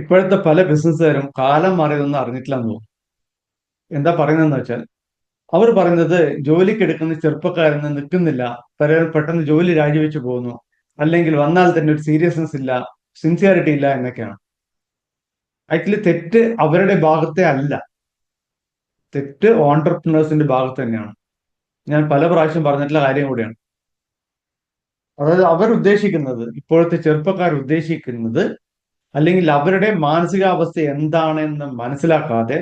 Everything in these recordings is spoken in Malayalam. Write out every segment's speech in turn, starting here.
ഇപ്പോഴത്തെ പല ബിസിനസ്സുകാരും കാലം മാറിയതൊന്നും അറിഞ്ഞിട്ടില്ല എന്ന് തോന്നുന്നു. എന്താ പറയുന്നതെന്ന് വെച്ചാൽ അവർ പറയുന്നത് ജോലിക്കെടുക്കുന്ന ചെറുപ്പക്കാരെന്ന് നിൽക്കുന്നില്ല പലരും പെട്ടെന്ന് ജോലി രാജിവെച്ച് പോകുന്നു അല്ലെങ്കിൽ വന്നാൽ തന്നെ ഒരു സീരിയസ്നെസ് ഇല്ല സിൻസിയാരിറ്റി ഇല്ല എന്നൊക്കെയാണ്. ആക്ച്വലി തെറ്റ് അവരുടെ ഭാഗത്തെ അല്ല. തെറ്റ് ഓണ്ടർപ്രണേഴ്സിന്റെ ഭാഗത്ത് തന്നെയാണ്. ഞാൻ പല പ്രാവശ്യം പറഞ്ഞിട്ടുള്ള കാര്യം കൂടിയാണ്. അതായത് അവർ ഉദ്ദേശിക്കുന്നത് ഇപ്പോഴത്തെ ചെറുപ്പക്കാർ ഉദ്ദേശിക്കുന്നത് അല്ലെങ്കിൽ അവരുടെ മാനസികാവസ്ഥ എന്താണെന്ന് മനസ്സിലാക്കാതെ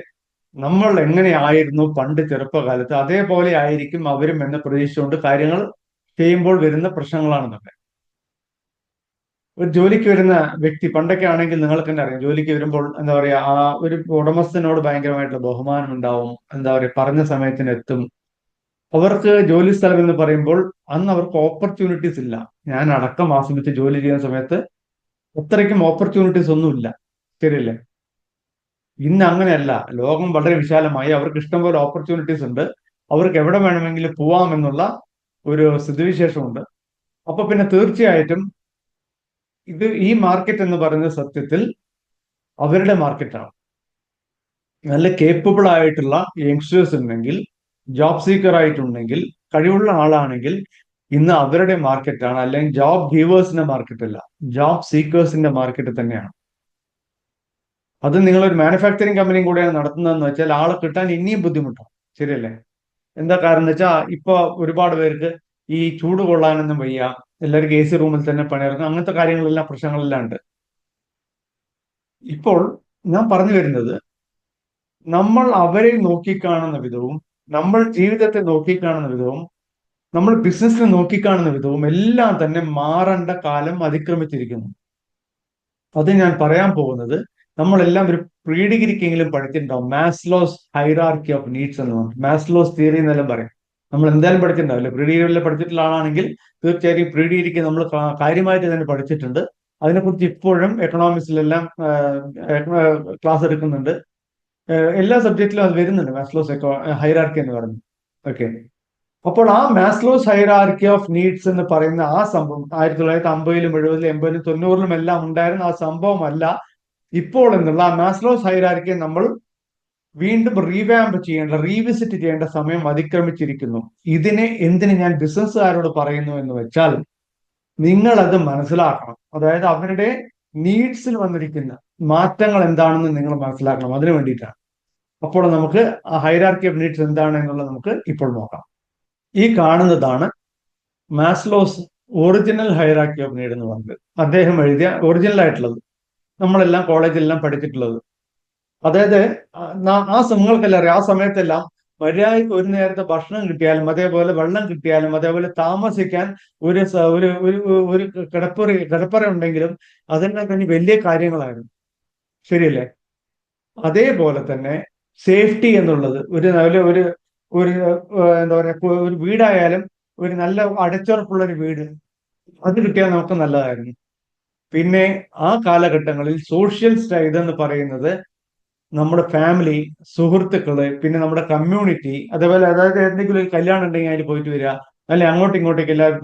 നമ്മൾ എങ്ങനെയായിരുന്നു പണ്ട് ചെറുപ്പകാലത്ത് അതേപോലെ ആയിരിക്കും അവരും എന്ന് പ്രതീക്ഷിച്ചുകൊണ്ട് കാര്യങ്ങൾ ചെയ്യുമ്പോൾ വരുന്ന പ്രശ്നങ്ങളാണെന്നൊക്കെ. ഒരു ജോലിക്ക് വരുന്ന വ്യക്തി പണ്ടൊക്കെ ആണെങ്കിൽ നിങ്ങൾക്ക് തന്നെ അറിയാം ജോലിക്ക് വരുമ്പോൾ എന്താ പറയാ ആ ഒരു ഉടമസ്ഥനോട് ഭയങ്കരമായിട്ടുള്ള ബഹുമാനം ഉണ്ടാവും എന്താ പറയാ പറഞ്ഞ സമയത്തിന് എത്തും. അവർക്ക് ജോലി സ്ഥലം എന്ന് പറയുമ്പോൾ അന്ന് അവർക്ക് ഓപ്പർച്യൂണിറ്റീസ് ഇല്ല. ഞാൻ അടക്കം ആസ്വദിച്ച് ജോലി ചെയ്യുന്ന സമയത്ത് അത്രയ്ക്കും ഓപ്പർച്യൂണിറ്റീസ് ഒന്നുമില്ല ശരിയല്ലേ? ഇന്ന് അങ്ങനെയല്ല. ലോകം വളരെ വിശാലമായി. അവർക്ക് ഇഷ്ടം പോലെ ഓപ്പർച്യൂണിറ്റീസ് ഉണ്ട്. അവർക്ക് എവിടെ വേണമെങ്കിലും പോവാം എന്നുള്ള ഒരു സ്ഥിതിവിശേഷമുണ്ട്. അപ്പൊ പിന്നെ തീർച്ചയായിട്ടും ഇത് ഈ മാർക്കറ്റ് എന്ന് പറയുന്നത് സത്യത്തിൽ അവരുടെ മാർക്കറ്റാണ് നല്ല കേപ്പബിൾ ആയിട്ടുള്ള യങ്സ്റ്റേഴ്സ് ഉണ്ടെങ്കിൽ ജോബ് സീക്കർ ആയിട്ടുണ്ടെങ്കിൽ കഴിവുള്ള ആളാണെങ്കിൽ ഇന്ന് അവരുടെ മാർക്കറ്റാണ് അല്ലെങ്കിൽ ജോബ് ഗീവേഴ്സിന്റെ മാർക്കറ്റ് അല്ല. ജോബ് സീക്കേഴ്സിന്റെ മാർക്കറ്റ് തന്നെയാണ്. അത് നിങ്ങളൊരു മാനുഫാക്ചറിങ് കമ്പനിയും കൂടെയാണ് നടത്തുന്നതെന്ന് വെച്ചാൽ ആളെ കിട്ടാൻ ഇനിയും ബുദ്ധിമുട്ടാണ്. ശരിയല്ലേ? എന്താ കാരണം എന്ന് വെച്ചാൽ ഇപ്പൊ ഒരുപാട് പേർക്ക് ഈ ചൂട് കൊള്ളാനൊന്നും വയ്യ. എല്ലാവർക്കും എ സി റൂമിൽ തന്നെ പണിയിറങ്ങും അങ്ങനത്തെ കാര്യങ്ങളെല്ലാം പ്രശ്നങ്ങളെല്ലാം ഉണ്ട്. ഇപ്പോൾ ഞാൻ പറഞ്ഞു വരുന്നത് നമ്മൾ അവരെ നോക്കിക്കാണുന്ന വിധവും നമ്മൾ ജീവിതത്തെ നോക്കിക്കാണുന്ന വിധവും നമ്മൾ ബിസിനസ്സിനെ നോക്കിക്കാണുന്ന വിധവും എല്ലാം തന്നെ മാറേണ്ട കാലം അതിക്രമിച്ചിരിക്കുന്നു. അത് ഞാൻ പറയാൻ പോകുന്നത് നമ്മളെല്ലാം ഒരു പ്രീ ഡിഗ്രിക്കെങ്കിലും പഠിച്ചിട്ടുണ്ടാവും. മാസ്ലോസ് ഹൈറാർക്കി ഓഫ് നീഡ്സ് എന്ന് പറഞ്ഞു. മാസ്ലോസ് തിയറി എന്നെല്ലാം പറയും. നമ്മൾ എന്തായാലും പഠിച്ചിട്ടുണ്ടാവില്ല. പ്രീ ഡിഗ്രിയിൽ പഠിച്ചിട്ടുള്ള ആളാണെങ്കിൽ തീർച്ചയായും പ്രീ ഡിഗ്രിക്ക് നമ്മൾ കാര്യമായിട്ട് തന്നെ പഠിച്ചിട്ടുണ്ട്. അതിനെക്കുറിച്ച് ഇപ്പോഴും എക്കണോമിക്സിലെല്ലാം ക്ലാസ് എടുക്കുന്നുണ്ട്. എല്ലാ സബ്ജക്റ്റിലും അത് വരുന്നുണ്ട്. മാസ്ലോസ് ഹൈറാർക്കി എന്ന് പറഞ്ഞു. ഓക്കെ അപ്പോൾ ആ മാസ്ലോസ് ഹൈറാർക്കി ഓഫ് നീഡ്സ് എന്ന് പറയുന്ന ആ സംഭവം ആയിരത്തി തൊള്ളായിരത്തി അമ്പതിലും എഴുപതിലും എൺപതിലും തൊണ്ണൂറിലും എല്ലാം ഉണ്ടായിരുന്ന ആ സംഭവമല്ല ഇപ്പോൾ എന്നുള്ള ആ മാസ്ലോസ് ഹൈറാർക്കിയെ നമ്മൾ വീണ്ടും റീവാമ്പ് ചെയ്യേണ്ട റീവിസിറ്റ് ചെയ്യേണ്ട സമയം അതിക്രമിച്ചിരിക്കുന്നു. ഇതിനെ എന്തിന് ഞാൻ ബിസിനസ്സുകാരോട് പറയുന്നു എന്ന് വെച്ചാൽ നിങ്ങൾ അത് മനസ്സിലാക്കണം. അതായത് അവരുടെ നീഡ്സിൽ വന്നിരിക്കുന്ന മാറ്റങ്ങൾ എന്താണെന്ന് നിങ്ങൾ മനസ്സിലാക്കണം. അതിനു വേണ്ടിയിട്ടാണ്. അപ്പോൾ നമുക്ക് ആ ഹൈറാർക്കി ഓഫ് നീഡ്സ് എന്താണ് എന്നുള്ളത് നമുക്ക് ഇപ്പോൾ നോക്കാം. ഈ കാണുന്നതാണ് Maslow's original hierarchy of need എന്ന് പറഞ്ഞത്. അദ്ദേഹം എഴുതിയ ഒറിജിനൽ ആയിട്ടുള്ളത്. നമ്മളെല്ലാം കോളേജിലെല്ലാം പഠിച്ചിട്ടുള്ളത്. അതായത് ആ സിംഹങ്ങൾക്കെല്ലാം അറിയാം. ആ സമയത്തെല്ലാം മര്യാദയ്ക്ക് ഒരു നേരത്തെ ഭക്ഷണം കിട്ടിയാലും അതേപോലെ വെള്ളം കിട്ടിയാലും അതേപോലെ താമസിക്കാൻ ഒരു ഒരു ഒരു കിടപ്പറി കിടപ്പറ ഉണ്ടെങ്കിലും അതെല്ലാം തന്നെ വലിയ കാര്യങ്ങളായിരുന്നു. ശരിയല്ലേ? അതേപോലെ തന്നെ സേഫ്റ്റി എന്നുള്ളത് ഒരു നല്ല ഒരു ഒരു എന്താ പറയുക ഒരു വീടായാലും ഒരു നല്ല അടച്ചുറപ്പുള്ള ഒരു വീട് അത് കിട്ടിയാൽ നമുക്ക് നല്ലതായിരുന്നു. പിന്നെ ആ കാലഘട്ടങ്ങളിൽ സോഷ്യൽ ഇതെന്ന് പറയുന്നത് നമ്മുടെ ഫാമിലി സുഹൃത്തുക്കൾ പിന്നെ നമ്മുടെ കമ്മ്യൂണിറ്റി അതേപോലെ അതായത് എന്തെങ്കിലും ഒരു കല്യാണം ഉണ്ടെങ്കിൽ അതിൽ പോയിട്ട് വരിക അല്ലെ അങ്ങോട്ടും ഇങ്ങോട്ടേക്ക് എല്ലാവരും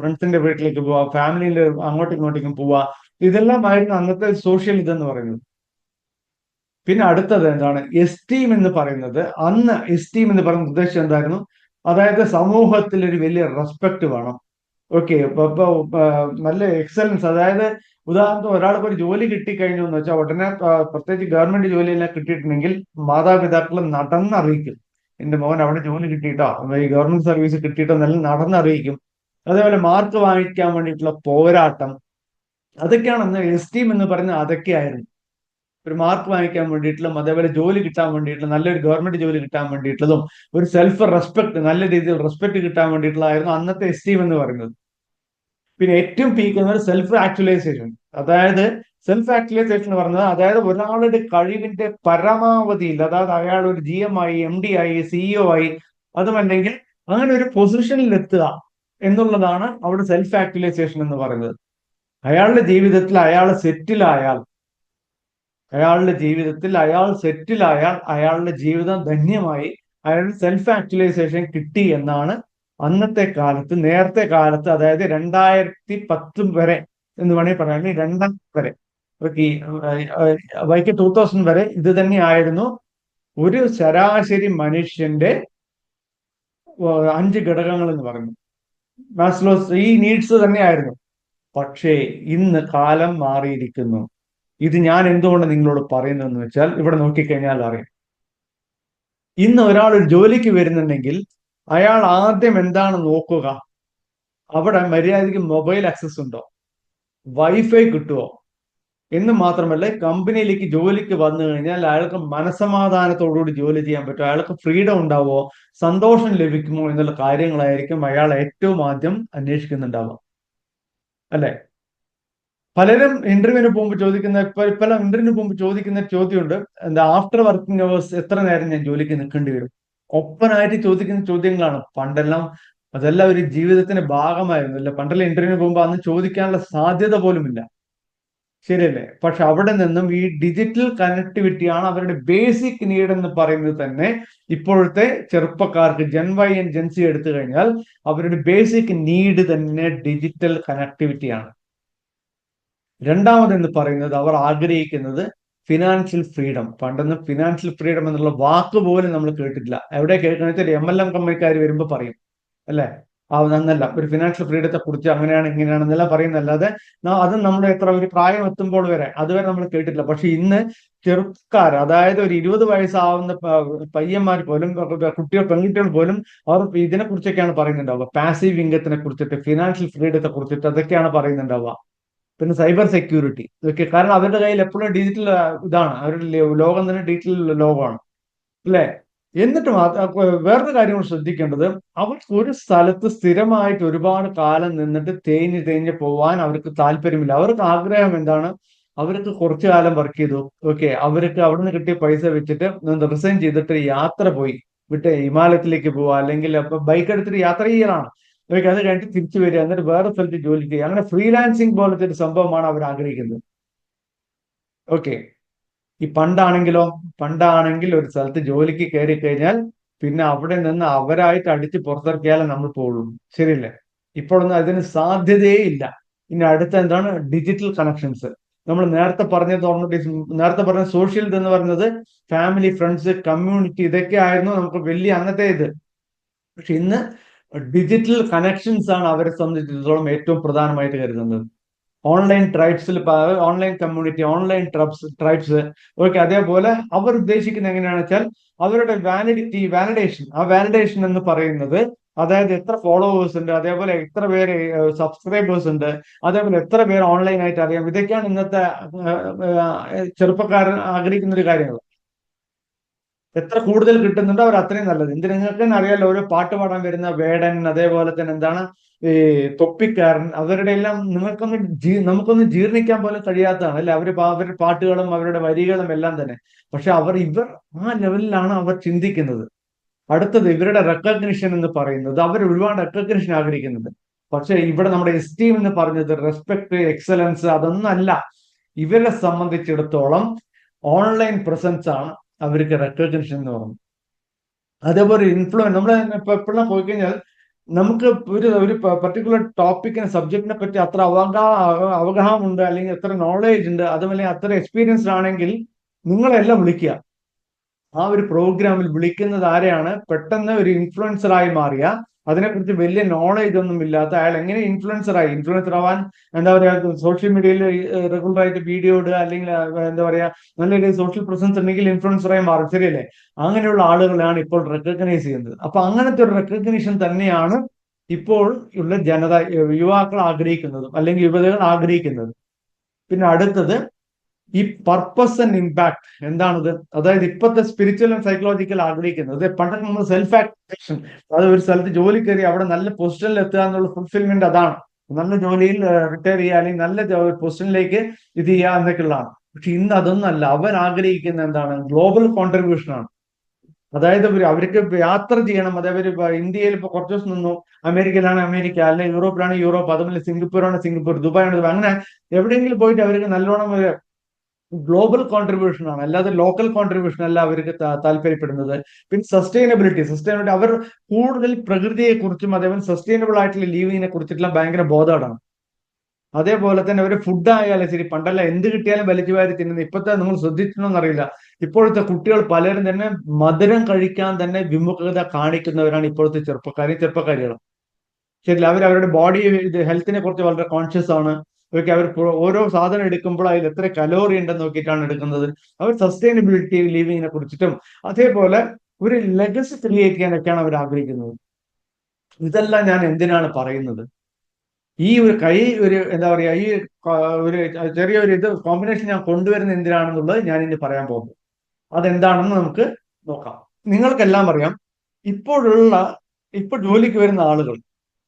ഫ്രണ്ട്സിന്റെ വീട്ടിലേക്ക് പോവാ ഫാമിലിയിൽ അങ്ങോട്ടും ഇങ്ങോട്ടേക്കും പോവാ ഇതെല്ലാം ആയിരുന്നു അന്നത്തെ സോഷ്യൽ ഇതെന്ന് പറയുന്നത്. പിന്നെ അടുത്തത് എന്താണ്? എസ്റ്റീം എന്ന് പറയുന്നത് അന്ന് എസ്റ്റീം എന്ന് പറയുന്ന ഉദ്ദേശം എന്തായിരുന്നു? അതായത് സമൂഹത്തിൽ ഒരു വലിയ റെസ്പെക്ട് വേണം. ഓക്കെ നല്ല എക്സലൻസ് അതായത് ഉദാഹരണത്തിന് ഒരാൾക്ക് ഒരു ജോലി കിട്ടിക്കഴിഞ്ഞു എന്ന് വെച്ചാൽ ഉടനെ പ്രത്യേകിച്ച് ഗവൺമെന്റ് ജോലിയെല്ലാം കിട്ടിയിട്ടുണ്ടെങ്കിൽ മാതാപിതാക്കൾ നടന്നറിയിക്കും. എന്റെ മോൻ അവിടെ ജോലി കിട്ടിയിട്ടോ? ഈ ഗവൺമെന്റ് സർവീസ് കിട്ടിയിട്ടോ? നല്ല നടന്നറിയിക്കും. അതേപോലെ മാർക്ക് വാങ്ങിക്കാൻ വേണ്ടിയിട്ടുള്ള പോരാട്ടം. അതൊക്കെയാണ് അന്ന് എസ്റ്റീം എന്ന് പറയുന്നത്. അതൊക്കെയായിരുന്നു. ഒരു മാർക്ക് വാങ്ങിക്കാൻ വേണ്ടിയിട്ടുള്ളതും അതേപോലെ ജോലി കിട്ടാൻ വേണ്ടിയിട്ടുള്ള നല്ലൊരു ഗവൺമെന്റ് ജോലി കിട്ടാൻ വേണ്ടിയിട്ടുള്ളതും ഒരു സെൽഫ് റെസ്പെക്ട് നല്ല രീതിയിൽ റെസ്പെക്ട് കിട്ടാൻ വേണ്ടിയിട്ടുള്ളതായിരുന്നു അന്നത്തെ എസ്റ്റീം എന്ന് പറയുന്നത്. പിന്നെ ഏറ്റവും പീക്ക് എന്ന് പറയുന്നത് സെൽഫ് ആക്ച്വലൈസേഷൻ അതായത് സെൽഫ് ആക്ച്വലൈസേഷൻ എന്ന് പറഞ്ഞത് അതായത് ഒരാളുടെ കഴിവിന്റെ പരമാവധിയിൽ അതായത് അയാൾ ഒരു ജി എം ആയി എം ഡി ആയി സിഇഒ ആയി അതുമല്ലെങ്കിൽ അങ്ങനെ ഒരു പൊസിഷനിൽ എത്തുക എന്നുള്ളതാണ് അവിടെ സെൽഫ് ആക്ച്വലൈസേഷൻ എന്ന് പറയുന്നത്. അയാളുടെ ജീവിതത്തിൽ അയാൾ സെറ്റിലായാൽ അയാളുടെ ജീവിതത്തിൽ അയാൾ സെറ്റിലായാൽ അയാളുടെ ജീവിതം ധന്യമായി അയാളുടെ സെൽഫ് ആക്ച്വലൈസേഷൻ കിട്ടി എന്നാണ് അന്നത്തെ കാലത്ത് നേരത്തെ കാലത്ത് അതായത് രണ്ടായിരത്തി പത്തും വരെ എന്ന് വേണമെങ്കിൽ പറയാം. രണ്ടാം വരെ. ഓക്കെ വൈക്ക് ടൂ തൗസൻഡ് വരെ ഇത് തന്നെയായിരുന്നു ഒരു ശരാശരി മനുഷ്യന്റെ അഞ്ച് ഘടകങ്ങൾ എന്ന് പറയുന്നു. മാസ്ലോസ് ഈ നീഡ്സ് തന്നെയായിരുന്നു പക്ഷേ ഇന്ന് കാലം മാറിയിരിക്കുന്നു. ഇത് ഞാൻ എന്തുകൊണ്ട് നിങ്ങളോട് പറയുന്നതെന്ന് വെച്ചാൽ ഇവിടെ നോക്കിക്കഴിഞ്ഞാൽ അറിയാം. ഇന്ന് ഒരാൾ ഒരു ജോലിക്ക് വരുന്നുണ്ടെങ്കിൽ അയാൾ ആദ്യം എന്താണ് നോക്കുക? അവിടെ മര്യാദയ്ക്ക് മൊബൈൽ ആക്സസ് ഉണ്ടോ? വൈഫൈ കിട്ടുമോ എന്ന് മാത്രമല്ല കമ്പനിയിലേക്ക് ജോലിക്ക് വന്നു കഴിഞ്ഞാൽ അയാൾക്ക് മനസമാധാനത്തോടുകൂടി ജോലി ചെയ്യാൻ പറ്റുമോ അയാൾക്ക് ഫ്രീഡം ഉണ്ടാവോ സന്തോഷം ലഭിക്കുമോ? എന്നുള്ള കാര്യങ്ങളായിരിക്കും അയാൾ ഏറ്റവും ആദ്യം അന്വേഷിക്കുന്നുണ്ടാവുക. അല്ലെ? പലരും ഇന്റർവ്യൂവിന് പോകുമ്പോൾ ചോദിക്കുന്ന പല ഇന്റർവ്യൂവിന് പോകുമ്പോൾ ചോദിക്കുന്ന ചോദ്യമുണ്ട്. എന്താ ആഫ്റ്റർ വർക്കിംഗ് അവേഴ്സ് എത്ര നേരം ഞാൻ ജോലിക്ക് നിൽക്കേണ്ടി വരും? ഒപ്പനായിട്ട് ചോദിക്കുന്ന ചോദ്യങ്ങളാണ്. പണ്ടെല്ലാം അതെല്ലാം ഒരു ജീവിതത്തിന്റെ ഭാഗമായിരുന്നു. അല്ലെ പണ്ടെല്ലാം ഇന്റർവ്യൂവിന് പോകുമ്പോൾ അന്ന് ചോദിക്കാനുള്ള സാധ്യത പോലുമില്ല. ശരിയല്ലേ? പക്ഷെ അവിടെ നിന്നും ഈ ഡിജിറ്റൽ കണക്ടിവിറ്റിയാണ് അവരുടെ ബേസിക് നീഡ് എന്ന് പറയുന്നത് തന്നെ ഇപ്പോഴത്തെ ചെറുപ്പക്കാർക്ക് ജെൻ വൈ ആൻഡ് ജെൻസി എടുത്തു കഴിഞ്ഞാൽ അവരുടെ ബേസിക് നീഡ് തന്നെ ഡിജിറ്റൽ കണക്ടിവിറ്റിയാണ് രണ്ടാമത് എന്ന് പറയുന്നത് അവർ ആഗ്രഹിക്കുന്നത് ഫിനാൻഷ്യൽ ഫ്രീഡം പണ്ടൊന്നും ഫിനാൻഷ്യൽ ഫ്രീഡം എന്നുള്ള വാക്ക് പോലും നമ്മൾ കേട്ടിട്ടില്ല. എവിടെ കേൾക്കണമെന്ന് വെച്ചാൽ എം എൽ എം കമ്പനിക്കാർ വരുമ്പോൾ പറയും അല്ലെ? നന്നല്ല ഒരു ഫിനാൻഷ്യൽ ഫ്രീഡത്തെ കുറിച്ച് അങ്ങനെയാണ് ഇങ്ങനെയാണെന്നെല്ലാം പറയുന്നല്ലാതെ അത് നമ്മുടെ എത്ര ഒരു പ്രായം എത്തുമ്പോൾ വരെ അതുവരെ നമ്മൾ കേട്ടിട്ടില്ല. പക്ഷെ ഇന്ന് ചെറുക്കാർ അതായത് ഒരു ഇരുപത് വയസ്സാവുന്ന പയ്യന്മാർ പോലും കുട്ടികൾ പെൺകുട്ടികൾ പോലും അവർ ഇതിനെ കുറിച്ചൊക്കെയാണ് പറയുന്നുണ്ടാവുക പാസീവ് ഇൻകത്തിനെ കുറിച്ചിട്ട് ഫിനാൻഷ്യൽ ഫ്രീഡത്തെ കുറിച്ചിട്ട് അതൊക്കെയാണ് പറയുന്നുണ്ടാവുക. പിന്നെ സൈബർ സെക്യൂരിറ്റി. ഇതൊക്കെ കാരണം അവരുടെ കയ്യിൽ എപ്പോഴും ഡിജിറ്റൽ ഇതാണ്. അവരുടെ ലോകം തന്നെ ഡിജിറ്റൽ ലോകമാണ്. അല്ലേ? എന്നിട്ട് വേറൊരു കാര്യം ശ്രദ്ധിക്കേണ്ടത്. അവർക്ക് ഒരു സ്ഥലത്ത് സ്ഥിരമായിട്ട് ഒരുപാട് കാലം നിന്നിട്ട് തേഞ്ഞ് തേഞ്ഞ് പോവാൻ അവർക്ക് താല്പര്യമില്ല. അവർക്ക് ആഗ്രഹം എന്താണ്? അവർക്ക് കുറച്ചു കാലം വർക്ക് ചെയ്തു. ഓക്കെ അവർക്ക് അവിടെ നിന്ന് കിട്ടിയ പൈസ വെച്ചിട്ട് റിസൈൻ ചെയ്തിട്ട് യാത്ര പോയി. വിട്ട് ഹിമാലയത്തിലേക്ക് പോവാ അല്ലെങ്കിൽ ബൈക്ക് എടുത്തിട്ട് യാത്ര ചെയ്യലാണ്. ഓക്കെ അത് കഴിഞ്ഞിട്ട് തിരിച്ചു വരിക എന്നിട്ട് വേറെ സ്ഥലത്ത് ജോലി ചെയ്യുക. അങ്ങനെ ഫ്രീലാൻസിങ് പോലത്തെ ഒരു സംഭവമാണ് അവർ ആഗ്രഹിക്കുന്നത്. ഓക്കെ ഈ പണ്ടാണെങ്കിലോ പണ്ടാണെങ്കിൽ ഒരു സ്ഥലത്ത് ജോലിക്ക് കയറി കഴിഞ്ഞാൽ പിന്നെ അവിടെ നിന്ന് അവരായിട്ട് അടിച്ച് പുറത്തിറക്കിയാലേ നമ്മൾ പോകുള്ളൂ ശരിയല്ലേ? ഇപ്പോഴൊന്നും അതിന് സാധ്യതയേ ഇല്ല. ഇനി അടുത്ത എന്താണ്? ഡിജിറ്റൽ കണക്ഷൻസ് നമ്മൾ നേരത്തെ പറഞ്ഞത് നേരത്തെ പറഞ്ഞ സോഷ്യൽ എന്ന് പറയുന്നത് ഫാമിലി ഫ്രണ്ട്സ് കമ്മ്യൂണിറ്റി ഇതൊക്കെ ആയിരുന്നു നമുക്ക് വലിയ അന്നത്തെ ഇത്. പക്ഷെ ഇന്ന് ഡിജിറ്റൽ കണക്ഷൻസ് ആണ് അവരെ സംബന്ധിച്ചിടത്തോളം ഏറ്റവും പ്രധാനമായിട്ട് കരുതുന്നത്. Online ട്രൈബ്സിൽ online community online tribes tribes okay അതേപോലെ അവർ ഉദ്ദേശിക്കുന്നത് എങ്ങനെയാണെന്ന് വെച്ചാൽ അവരുടെ വാലിഡിറ്റി വാലിഡേഷൻ ആ വാലിഡേഷൻ എന്ന് പറയുന്നത് അതായത് എത്ര ഫോളോവേഴ്സ് ഉണ്ട് അതേപോലെ എത്ര പേര് സബ്സ്ക്രൈബേഴ്സ് ഉണ്ട് അതേപോലെ എത്ര പേര് ഓൺലൈൻ ആയിട്ട് അറിയാം. ഇതൊക്കെയാണ് ഇന്നത്തെ ചെറുപ്പക്കാരൻ ആഗ്രഹിക്കുന്ന ഒരു കാര്യങ്ങൾ. എത്ര കൂടുതൽ കിട്ടുന്നുണ്ടോ അവർ അത്രയും നല്ലത്. എന്ത് നിങ്ങൾക്ക് തന്നെ അറിയാലോ ഓരോ പാട്ട് പാടാൻ വരുന്ന വേടൻ അതേപോലെ തന്നെ എന്താണ് ഈ തൊപ്പിക്കാരൻ അവരുടെ എല്ലാം നിങ്ങൾക്കൊന്ന് ജീ നമുക്കൊന്ന് ജീർണിക്കാൻ പോലും കഴിയാത്തതാണ് അല്ലെ? അവർ അവരുടെ പാട്ടുകളും അവരുടെ വരികളും എല്ലാം തന്നെ. പക്ഷെ അവർ ഇവർ ആ ലെവലിലാണ് അവർ ചിന്തിക്കുന്നത്. അടുത്തത് ഇവരുടെ റെക്കഗ്നിഷൻ എന്ന് പറയുന്നത്. അവർ ഒരുപാട് റെക്കഗ്നിഷൻ ആഗ്രഹിക്കുന്നുണ്ട്. പക്ഷെ ഇവിടെ നമ്മുടെ എസ്റ്റീം എന്ന് പറഞ്ഞത് റെസ്പെക്ട് എക്സലൻസ് അതൊന്നല്ല. ഇവരെ സംബന്ധിച്ചിടത്തോളം ഓൺലൈൻ പ്രസൻസ് ആണ്. അവർക്ക് റെറ്റോജൻഷൻ എന്ന് പറഞ്ഞു. അതേപോലെ ഇൻഫ്ലുവൻസ് നമ്മൾ ഇപ്പൊ എപ്പോഴും പോയി കഴിഞ്ഞാൽ നമുക്ക് ഒരു ഒരു പർട്ടിക്കുലർ ടോപ്പിക്കിനെ സബ്ജക്റ്റിനെ പറ്റി അത്ര അവഗാ അവഗാഹം ഉണ്ട് അല്ലെങ്കിൽ എത്ര നോളേജ് ഉണ്ട് അതുപോലെ അത്ര എക്സ്പീരിയൻസ്ഡ് ആണെങ്കിൽ നിങ്ങളെല്ലാം വിളിക്കുക. ആ ഒരു പ്രോഗ്രാമിൽ വിളിക്കുന്നത് ആരെയാണ്? പെട്ടെന്ന് ഒരു ഇൻഫ്ലുവൻസറായി മാറിയ അതിനെക്കുറിച്ച് വലിയ നോളേജ് ഒന്നും ഇല്ലാത്ത അയാൾ എങ്ങനെ ഇൻഫ്ലുവൻസർ ആയി? ഇൻഫ്ലുവൻസർ ആവാൻ എന്താ പറയാ സോഷ്യൽ മീഡിയയിൽ റെഗുലർ ആയിട്ട് വീഡിയോ ഇടുക അല്ലെങ്കിൽ എന്താ പറയാ നല്ല രീതിയിൽ സോഷ്യൽ പ്രസൻസ് ഉണ്ടെങ്കിൽ ഇൻഫ്ലുവൻസറായി മാറും. ശരിയല്ലേ? അങ്ങനെയുള്ള ആളുകളാണ് ഇപ്പോൾ റെക്കഗ്നൈസ് ചെയ്യുന്നത്. അപ്പൊ അങ്ങനത്തെ ഒരു റെക്കഗ്നീഷൻ തന്നെയാണ് ഇപ്പോൾ ഉള്ള ജനത യുവാക്കൾ ആഗ്രഹിക്കുന്നതും അല്ലെങ്കിൽ യുവതകൾ ആഗ്രഹിക്കുന്നതും. പിന്നെ അടുത്തത് ഈ പർപ്പസ് ആൻഡ് ഇമ്പാക്ട് എന്താണത്? അതായത് ഇപ്പോഴത്തെ സ്പിരിച്വൽ ആൻഡ് സൈക്കോളജിക്കൽ ആഗ്രഹിക്കുന്നത്. പണ്ടൊക്കെ നമ്മൾ സെൽഫ് ആക്ടിവേഷൻ അത് ഒരു സ്ഥലത്ത് ജോലി കയറി അവിടെ നല്ല പൊസിഷനിൽ എത്തുക എന്നുള്ള ഫുൾഫിൽമെന്റ് അതാണ്. നല്ല ജോലിയിൽ റിട്ടയർ ചെയ്യുക അല്ലെങ്കിൽ നല്ല പൊസിഷനിലേക്ക് ഇത് ചെയ്യുക എന്നൊക്കെയുള്ളതാണ്. പക്ഷെ ഇന്ന് അതൊന്നല്ല. അവർ ആഗ്രഹിക്കുന്ന എന്താണ്? ഗ്ലോബൽ കോൺട്രിബ്യൂഷൻ ആണ്. അതായത് അവർക്ക് യാത്ര ചെയ്യണം. അതേപോലെ ഇന്ത്യയിൽ ഇപ്പൊ കുറച്ച് ദിവസം നിന്നു. അമേരിക്കയിലാണ് അമേരിക്ക. അല്ലെങ്കിൽ യൂറോപ്പിലാണ് യൂറോപ്പ്. അതുപോലെ സിംഗപ്പൂരാണ് സിംഗപ്പൂർ. Dubai Dubai. അങ്ങനെ എവിടെയെങ്കിലും പോയിട്ട് അവർക്ക് നല്ലോണം ഗ്ലോബൽ കോൺട്രിബ്യൂഷൻ ആണ്. അല്ലാതെ ലോക്കൽ കോൺട്രിബ്യൂഷൻ അല്ല അവർക്ക് താല്പര്യപ്പെടുന്നത്. പിന്നെ സസ്റ്റൈനബിലിറ്റി സസ്റ്റൈനബിലിറ്റി അവർ കൂടുതൽ പ്രകൃതിയെ കുറിച്ചും അതേപോലെ സസ്റ്റൈനബിൾ ആയിട്ടുള്ള ലീവിങ്ങിനെ കുറിച്ചിട്ടുള്ള ഭയങ്കര ബോധമാണ് അതേപോലെ തന്നെ അവർ ഫുഡ് ആയാലും ശരി പണ്ടല്ല എന്ത് കിട്ടിയാലും വലിച്ചു വാരി തിന്നുന്നത്. ഇപ്പോഴത്തെ നിങ്ങൾ ശ്രദ്ധിച്ചിട്ടുണ്ടോന്നറിയില്ല. ഇപ്പോഴത്തെ കുട്ടികൾ പലരും തന്നെ മധുരം കഴിക്കാൻ തന്നെ വിമുഖത കാണിക്കുന്നവരാണ് ഇപ്പോഴത്തെ ചെറുപ്പക്കാരും ചെറുപ്പക്കാരികളും ശരി അവർ അവരുടെ ബോഡി ഹെൽത്തിനെ കുറിച്ച് വളരെ കോൺഷ്യസ് ആണ്. അവർക്ക് അവർ ഓരോ സാധനം എടുക്കുമ്പോൾ അതിൽ എത്ര കലോറി ഉണ്ടെന്ന് നോക്കിയിട്ടാണ് എടുക്കുന്നത്. അവർ സസ്റ്റൈനബിലിറ്റി ലിവിങ്ങിനെ കുറിച്ചിട്ടും അതേപോലെ ഒരു ലെഗസി ക്രിയേറ്റ് ചെയ്യാനൊക്കെയാണ് അവർ ആഗ്രഹിക്കുന്നത്. ഇതെല്ലാം ഞാൻ എന്തിനാണ് പറയുന്നത്? ഈ ഒരു കൈ ഒരു എന്താ പറയാ ഈ ഒരു ചെറിയൊരു ഇത് കോമ്പിനേഷൻ ഞാൻ കൊണ്ടുവരുന്ന എന്തിനാണെന്നുള്ളത് ഞാൻ ഇനി പറയാൻ പോകുന്നു. അതെന്താണെന്ന് നമുക്ക് നോക്കാം. നിങ്ങൾക്കെല്ലാം അറിയാം ഇപ്പോഴുള്ള ഇപ്പൊ ജോലിക്ക് വരുന്ന ആളുകൾ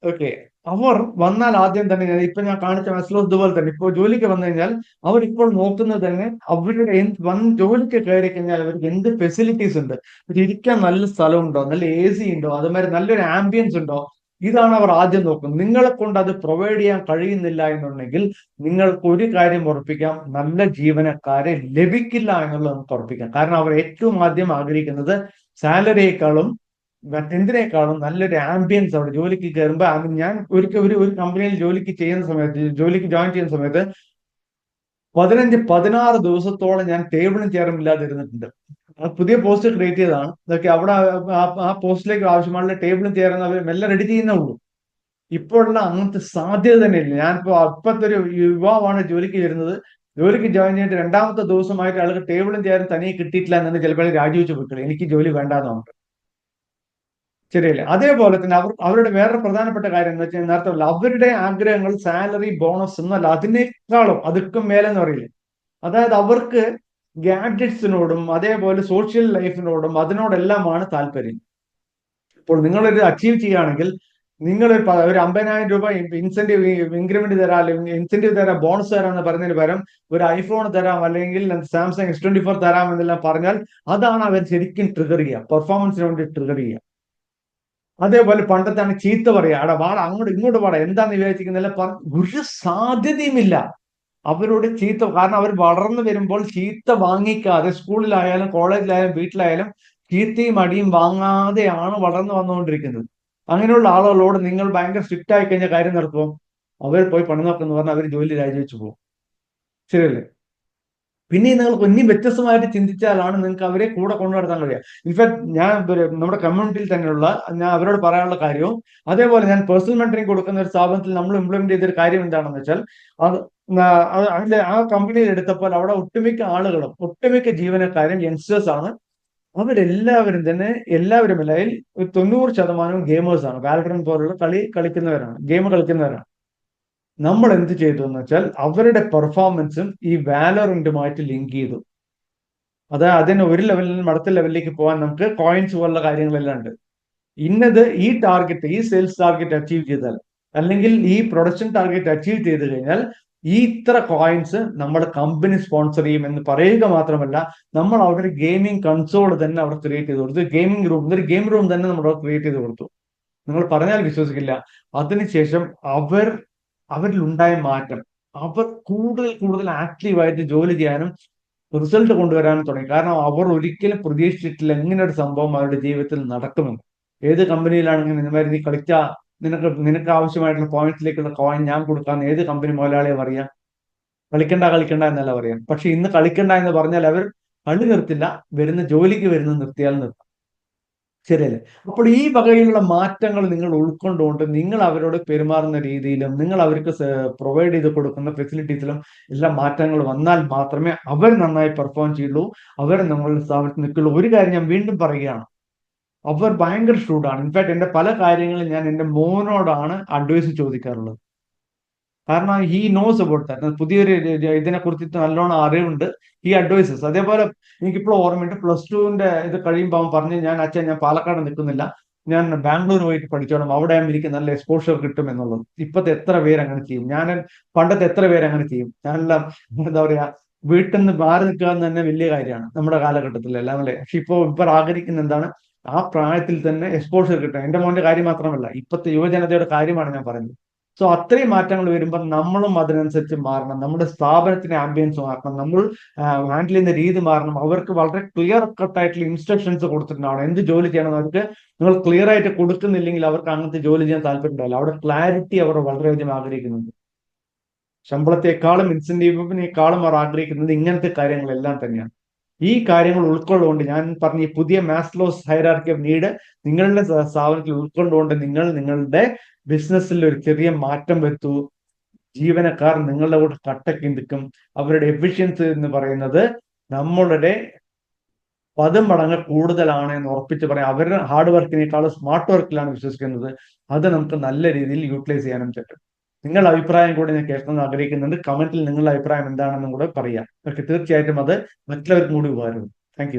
ഓക്കെ അവർ വന്നാൽ ആദ്യം തന്നെ ഇപ്പൊ ഞാൻ കാണിച്ച മെസ്ലോസ് ഇതുപോലെ തന്നെ ഇപ്പോൾ ജോലിക്ക് വന്നു കഴിഞ്ഞാൽ അവർ ഇപ്പോൾ നോക്കുന്നത് തന്നെ അവരുടെ വന്ന് ജോലിക്ക് കയറി കഴിഞ്ഞാൽ അവർക്ക് എന്ത് ഫെസിലിറ്റീസ് ഉണ്ട്? ഇരിക്കാൻ നല്ല സ്ഥലമുണ്ടോ? നല്ല എ സി ഉണ്ടോ? അതുമാതിരി നല്ലൊരു ആംബിയൻസ് ഉണ്ടോ? ഇതാണ് അവർ ആദ്യം നോക്കുന്നത്. നിങ്ങളെ കൊണ്ട് അത് പ്രൊവൈഡ് ചെയ്യാൻ കഴിയുന്നില്ല എന്നുണ്ടെങ്കിൽ നിങ്ങൾക്ക് ഒരു കാര്യം ഉറപ്പിക്കാം. നല്ല ജീവനക്കാരെ ലഭിക്കില്ല എന്നുള്ളത് നമുക്ക് ഉറപ്പിക്കാം. കാരണം അവർ ഏറ്റവും ആദ്യം ആഗ്രഹിക്കുന്നത് സാലറിയേക്കാളും മറ്റെന്തിനേക്കാളും നല്ലൊരു ആംബിയൻസ് അവിടെ ജോലിക്ക് കയറുമ്പോൾ ഞാൻ ഒരിക്കൽ ഒരു ഒരു കമ്പനിയിൽ ജോലിക്ക് ചെയ്യുന്ന സമയത്ത് ജോലിക്ക് ജോയിൻ ചെയ്യുന്ന സമയത്ത് പതിനഞ്ച് പതിനാറ് ദിവസത്തോളം ഞാൻ ടേബിളും ചെയറും ഇല്ലാതിരുന്നിട്ടുണ്ട്. പുതിയ പോസ്റ്റ് ക്രിയേറ്റ് ചെയ്തതാണ്. ഇതൊക്കെ അവിടെ ആ പോസ്റ്റിലേക്ക് ആവശ്യമായുള്ള ടേബിളും ചെയറും അവർ മെല്ലെ റെഡി ചെയ്യുന്നേ ഉള്ളൂ. ഇപ്പോഴുള്ള അങ്ങനത്തെ സാധ്യത തന്നെ ഇല്ല. ഞാനിപ്പോ അപ്പത്തെ ഒരു യുവാവാണ് ജോലിക്ക് വരുന്നത്. ജോലിക്ക് ജോയിൻ ചെയ്തിട്ട് രണ്ടാമത്തെ ദിവസമായിട്ട് ആൾക്ക് ടേബിളും ചെയറും തനിയെ കിട്ടിയിട്ടില്ല എന്നാണ് ചിലപ്പോൾ രാജിവെച്ച് പോയിക്കളെ. എനിക്ക് ജോലി വേണ്ടാന്ന് പറഞ്ഞു ശരിയല്ലേ അതേപോലെ തന്നെ അവർ അവരുടെ വേറെ പ്രധാനപ്പെട്ട കാര്യം എന്ന് വെച്ചാൽ നേരത്തെ അവരുടെ ആഗ്രഹങ്ങൾ സാലറി ബോണസ് എന്നല്ല അതിനേക്കാളും അതുക്കും മേലെന്ന് പറയില്ലേ. അതായത് അവർക്ക് ഗാഡ്ജറ്റ്സിനോടും അതേപോലെ സോഷ്യൽ ലൈഫിനോടും അതിനോടെല്ലാമാണ് താല്പര്യം. ഇപ്പോൾ നിങ്ങളൊരു അച്ചീവ് ചെയ്യുകയാണെങ്കിൽ നിങ്ങൾ ഒരു അമ്പതിനായിരം രൂപ ഇൻസെന്റീവ് ഇൻക്രിമെന്റ് തരാം അല്ലെങ്കിൽ ഇൻസെന്റീവ് തരാം ബോണസ് തരാം എന്ന് പറഞ്ഞതിന് പകരം ഒരു ഐഫോൺ തരാം അല്ലെങ്കിൽ സാംസങ് എസ് ട്വന്റി ഫോർ തരാം എന്നെല്ലാം പറഞ്ഞാൽ അതാണ് അവർ ശരിക്കും ട്രിഗർ ചെയ്യുക പെർഫോമൻസിന് വേണ്ടി ട്രിഗർ ചെയ്യുക. അതേപോലെ പണ്ടത്താണ് ചീത്ത പറയുക അവിടെ വാട അങ്ങോട്ട് ഇങ്ങോട്ട് വാട എന്താന്ന് വിചാരിച്ചിരിക്കുന്നില്ല ഒരു സാധ്യതയുമില്ല. അവരോട് ചീത്ത കാരണം അവർ വളർന്നു വരുമ്പോൾ ചീത്ത വാങ്ങിക്കാതെ സ്കൂളിലായാലും കോളേജിലായാലും വീട്ടിലായാലും ചീത്തയും അടിയും വാങ്ങാതെയാണ് വളർന്നു വന്നുകൊണ്ടിരിക്കുന്നത്. അങ്ങനെയുള്ള ആളുകളോട് നിങ്ങൾ ഭയങ്കര സ്ട്രിക്റ്റ് ആയി കഴിഞ്ഞ കാര്യം നടത്തുമോ അവർ പോയി പണി നോക്കുന്നു പറഞ്ഞാൽ അവർ ജോലി രാജിവെച്ചു പോകും ശരിയല്ലേ? പിന്നെ നിങ്ങൾ ഒന്നും വ്യത്യസ്തമായിട്ട് ചിന്തിച്ചാലാണ് നിങ്ങൾക്ക് അവരെ കൂടെ കൊണ്ടു നടത്താൻ കഴിയുക. ഇൻഫാക്ട് ഞാൻ നമ്മുടെ കമ്മ്യൂണിറ്റിയിൽ തന്നെയുള്ള ഞാൻ അവരോട് പറയാനുള്ള കാര്യവും അതേപോലെ ഞാൻ പേഴ്സണൽ മെന്ററിംഗ് കൊടുക്കുന്ന ഒരു സ്ഥാപനത്തിൽ നമ്മൾ ഇംപ്ലിമെന്റ് ചെയ്തൊരു കാര്യം എന്താണെന്ന് വെച്ചാൽ അത് അതിന്റെ ആ കമ്പനിയിൽ എടുത്തപ്പോൾ അവിടെ ഒട്ടുമിക്ക ആളുകളും ഒട്ടുമിക്ക ജീവനക്കാരും യങ്സ്റ്റേഴ്സ് ആണ്. അവരെല്ലാവരും തന്നെ എല്ലാവരും അല്ലെങ്കിൽ തൊണ്ണൂറ് ശതമാനവും ഗെയിമേഴ്സ് ആണ്. വാലറൻ പോലുള്ള കളി കളിക്കുന്നവരാണ് ഗെയിം കളിക്കുന്നവരാണ്. നമ്മൾ എന്ത് ചെയ്തു എന്ന് വെച്ചാൽ അവരുടെ പെർഫോമൻസും ഈ വാലറിന്റുമായിട്ട് ലിങ്ക് ചെയ്തു. അതായത് അതിന് ഒരു ലെവലിൽ നിന്നും അടുത്ത ലെവലിലേക്ക് പോകാൻ നമുക്ക് കോയിൻസ് പോലുള്ള കാര്യങ്ങളെല്ലാം ഉണ്ട്. ഇന്നത് ഈ ടാർഗറ്റ് ഈ സെയിൽസ് ടാർഗറ്റ് അച്ചീവ് ചെയ്താൽ അല്ലെങ്കിൽ ഈ പ്രൊഡക്ഷൻ ടാർഗറ്റ് അച്ചീവ് ചെയ്ത് കഴിഞ്ഞാൽ ഈ ഇത്ര കോയിൻസ് നമ്മുടെ കമ്പനി സ്പോൺസർ ചെയ്യും എന്ന് പറയുക മാത്രമല്ല നമ്മൾ അവിടെ ഒരു ഗെയിമിംഗ് കൺസോൾ തന്നെ അവിടെ ക്രിയേറ്റ് ചെയ്ത് കൊടുത്തു. ഗെയിമിംഗ് റൂം ഒരു ഗെയിം റൂം തന്നെ നമ്മൾ ക്രിയേറ്റ് ചെയ്ത് കൊടുത്തു. നിങ്ങൾ പറഞ്ഞാൽ വിശ്വസിക്കില്ല. അതിനുശേഷം അവർ അവരിൽ ഉണ്ടായ മാറ്റം. അവർ കൂടുതൽ കൂടുതൽ ആക്റ്റീവായിട്ട് ജോലി ചെയ്യാനും റിസൾട്ട് കൊണ്ടുവരാനും തുടങ്ങി. കാരണം അവർ ഒരിക്കലും പ്രതീക്ഷിച്ചിട്ടില്ല ഇങ്ങനെ ഒരു സംഭവം അവരുടെ ജീവിതത്തിൽ നടക്കുമെന്ന്. ഏത് കമ്പനിയിലാണെങ്കിലും ഇതുമാതിരി നീ കളിച്ച? നിനക്ക് നിനക്ക് ആവശ്യമായിട്ടുള്ള പോയിന്റ്സിലേക്കുള്ള കോയിൻ ഞാൻ കൊടുക്കാൻ ഏത് കമ്പനി മുതലാളിയെ പറയാം? കളിക്കണ്ട കളിക്കണ്ട എന്നല്ല പറയാം. പക്ഷെ ഇന്ന് കളിക്കണ്ട എന്ന് പറഞ്ഞാൽ അവർ കളി നിർത്തില്ല. വരുന്ന ജോലിക്ക് വരുന്ന നിർത്തിയാൽ നിർത്താം. ശരിയല്ലേ? അപ്പോൾ ഈ വകയിലുള്ള മാറ്റങ്ങൾ നിങ്ങൾ ഉൾക്കൊണ്ടുകൊണ്ട് നിങ്ങൾ അവരോട് പെരുമാറുന്ന രീതിയിലും നിങ്ങൾ അവർക്ക് പ്രൊവൈഡ് ചെയ്ത് കൊടുക്കുന്ന ഫെസിലിറ്റീസിലും എല്ലാം മാറ്റങ്ങൾ വന്നാൽ മാത്രമേ അവർ നന്നായി പെർഫോം ചെയ്യുള്ളൂ. അവർ നമ്മളുടെ സ്ഥാപനത്തിൽ നിൽക്കുള്ളൂ. ഒരു കാര്യം ഞാൻ വീണ്ടും പറയുകയാണ്. അവർ ഭയങ്കര ഷൂഡാണ് ഇൻഫാക്ട് എന്റെ പല കാര്യങ്ങളും ഞാൻ എന്റെ മോനോടാണ് അഡ്വൈസ് ചോദിക്കാറുള്ളത്. കാരണം ഹി നോസ് അബൌട്ട് ദാറ്റ് പുതിയൊരു ഇതിനെ കുറിച്ചിട്ട് നല്ലോണം അറിവുണ്ട്. ഈ അഡ്വൈസസ് അതേപോലെ എനിക്കിപ്പോൾ ഓർമ്മയുണ്ട്. പ്ലസ് ടുവിന്റെ ഇത് കഴിയുമ്പോൾ അവൻ പറഞ്ഞു ഞാൻ അച്ഛൻ ഞാൻ പാലക്കാട് നിൽക്കുന്നില്ല. ഞാൻ ബാംഗ്ലൂർ പോയിട്ട് പഠിച്ചോണം. അവിടെ എനിക്ക് നല്ല എക്സ്പോഷർ കിട്ടും എന്നുള്ളത്. ഇപ്പത്തെ എത്ര പേര് അങ്ങനെ ചെയ്യും? ഞാൻ പണ്ടത്തെ എത്ര പേര് അങ്ങനെ ചെയ്യും? ഞാനെല്ലാം എന്താ പറയാ വീട്ടിൽ നിന്ന് മാറി നിൽക്കുക എന്ന് തന്നെ വലിയ കാര്യമാണ് നമ്മുടെ കാലഘട്ടത്തിൽ എല്ലാം അല്ലേ? പക്ഷെ ഇപ്പോൾ ഇവർ ആഗ്രഹിക്കുന്ന എന്താണ്? ആ പ്രായത്തിൽ തന്നെ എക്സ്പോഷർ കിട്ടുക എന്റെ മോന്റെ കാര്യം മാത്രമല്ല ഇപ്പോഴത്തെ യുവജനതയുടെ കാര്യമാണ് ഞാൻ പറയുന്നത്. സോ അത്രയും മാറ്റങ്ങൾ വരുമ്പോൾ നമ്മളും അതിനനുസരിച്ച് മാറണം. നമ്മുടെ സ്ഥാപനത്തിന്റെ ആംബിയൻസ് മാറണം. നമ്മൾ ഹാൻഡിൽ ചെയ്യുന്ന രീതി മാറണം. അവർക്ക് വളരെ ക്ലിയർ കട്ട് ആയിട്ടുള്ള ഇൻസ്ട്രക്ഷൻസ് കൊടുത്തിട്ടുണ്ടാവണം. എന്ത് ജോലി ചെയ്യണം അവർക്ക് നിങ്ങൾ ക്ലിയർ ആയിട്ട് കൊടുക്കുന്നില്ലെങ്കിൽ അവർക്ക് അങ്ങനത്തെ ജോലി ചെയ്യാൻ താല്പര്യം ഉണ്ടാവില്ല. അവിടെ ക്ലാരിറ്റി അവർ വളരെയധികം ആഗ്രഹിക്കുന്നുണ്ട്. ശമ്പളത്തെക്കാളും ഇൻസെന്റീവിനേക്കാളും അവർ ആഗ്രഹിക്കുന്നത് ഇങ്ങനത്തെ കാര്യങ്ങളെല്ലാം തന്നെയാണ്. ഈ കാര്യങ്ങൾ ഉൾക്കൊള്ളുകൊണ്ട് ഞാൻ പറഞ്ഞ ഈ പുതിയ മാസ്ലോസ് ഹൈറാർക്കി ഓഫ് നീഡ് നിങ്ങളുടെ സ്ഥാപനത്തിൽ ഉൾക്കൊണ്ടുകൊണ്ട് നിങ്ങൾ നിങ്ങളുടെ ബിസിനസ്സിൽ ഒരു ചെറിയ മാറ്റം വരുത്തൂ. ജീവനക്കാർ നിങ്ങളുടെ കൂടെ കട്ടക്ക് നിൽക്കും. അവരുടെ എഫിഷ്യൻസി എന്ന് പറയുന്നത് നമ്മളുടെ പതും മടങ്ങ് കൂടുതലാണ് എന്ന് ഉറപ്പിച്ച് പറയാം. അവരുടെ ഹാർഡ് വർക്കിനേക്കാളും സ്മാർട്ട് വർക്കിലാണ് വിശ്വസിക്കുന്നത്. അത് നമുക്ക് നല്ല രീതിയിൽ യൂട്ടിലൈസ് ചെയ്യാനും പറ്റും. നിങ്ങളുടെ അഭിപ്രായം കൂടി ഞാൻ കേൾക്കണം ആഗ്രഹിക്കുന്നുണ്ട്. കമന്റിൽ നിങ്ങളുടെ അഭിപ്രായം എന്താണെന്നും കൂടെ പറയാം. ഓക്കെ തീർച്ചയായിട്ടും അത് മറ്റുള്ളവർക്കും കൂടി ഉപകാരവും താങ്ക്